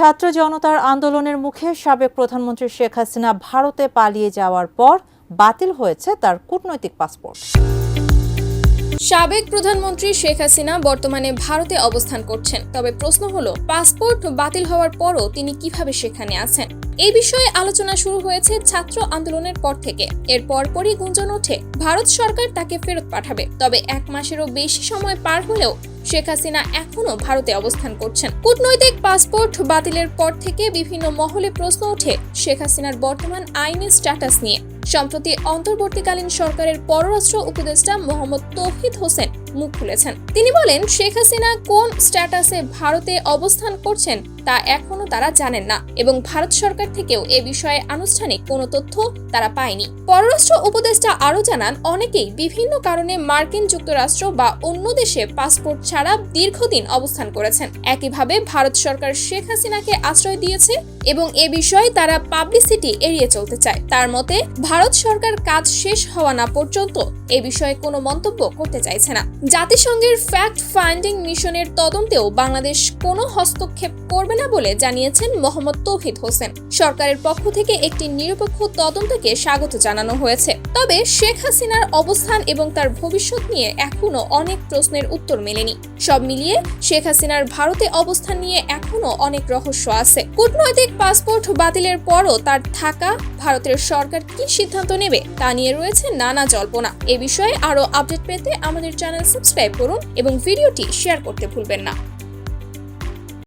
ছাত্র জনতার আন্দোলনের মুখে সাবেক প্রধানমন্ত্রী শেখ হাসিনা ভারতে পালিয়ে যাওয়ার পর বাতিল হয়েছে তার কূটনৈতিক পাসপোর্ট। সাবেক প্রধানমন্ত্রী শেখ হাসিনা বর্তমানে ভারতে অবস্থান করছেন। তবে প্রশ্ন হলো, পাসপোর্ট বাতিল হওয়ার পরও তিনি কীভাবে সেখানে আছেন? এই বিষয়ে আলোচনা শুরু হয়েছে ছাত্র আন্দোলনের পর থেকে। এর পরপরই গুঞ্জন ওঠে, ভারত সরকার তাকে ফেরত পাঠাবে। তবে এক মাসেরও বেশি সময় পার হলেও শেখ হাসিনা এখনও ভারতে অবস্থান করছেন। কূটনৈতিক পাসপোর্ট বাতিলের পর থেকে বিভিন্ন মহলে প্রশ্ন ওঠে শেখ হাসিনার বর্তমান আইনের স্ট্যাটাস নিয়ে। সম্প্রতি অন্তর্বর্তীকালীন সরকারের পররাষ্ট্র উপদেষ্টা মোহাম্মদ তৌহিদ হোসেন মুখ খুলেছেন। তিনি বলেন, শেখ হাসিনা কোন স্ট্যাটাসে ভারতে অবস্থান করছেন তা এখনও তারা জানেন না এবং ভারত সরকার থেকেও এ বিষয়ে আনুষ্ঠানিক কোনো তথ্য তারা পায়নি। পররাষ্ট্র উপদেষ্টা আরও জানান, অনেকেই বিভিন্ন কারণে মার্কিন যুক্তরাষ্ট্র বা অন্য দেশে পাসপোর্ট ছাড়া দীর্ঘদিন অবস্থান করেছেন। একইভাবে ভারত সরকার শেখ হাসিনাকে আশ্রয় দিয়েছে এবং এ বিষয়ে তারা পাবলিসিটি এড়িয়ে চলতে চায়। তার মতে ভারত সরকার কাজ শেষ হওয়া না পর্যন্ত এ বিষয়ে কোনো মন্তব্য করতে চাইছে না। জাতিসংঘের ফ্যাক্ট ফাইন্ডিং মিশনের তদন্তেও বাংলাদেশ কোনো হস্তক্ষেপ করবে না বলে জানিয়েছেন মোহাম্মদ তৌহিদ হোসেন। সরকারের পক্ষ থেকে একটি নিরপেক্ষ তদন্তকে স্বাগত জানানো হয়েছে। তবে শেখ হাসিনার অবস্থান এবং তার ভবিষ্যৎ নিয়ে এখনও অনেক প্রশ্নের উত্তর মেলেনি। সব মিলিয়ে শেখ হাসিনার ভারতে অবস্থান নিয়ে এখনও অনেক রহস্য আছে। কূটনৈতিক পাসপোর্ট বাতিলের পরও তার থাকা ভারতের সরকার কি সিদ্ধান্ত নেবে, তা নিয়ে রয়েছে নানা জল্পনা। এ বিষয়ে আরও আপডেট পেতে আমাদের চ্যানেল সাবস্ক্রাইব করুন এবং ভিডিওটি শেয়ার করতে ভুলবেন না।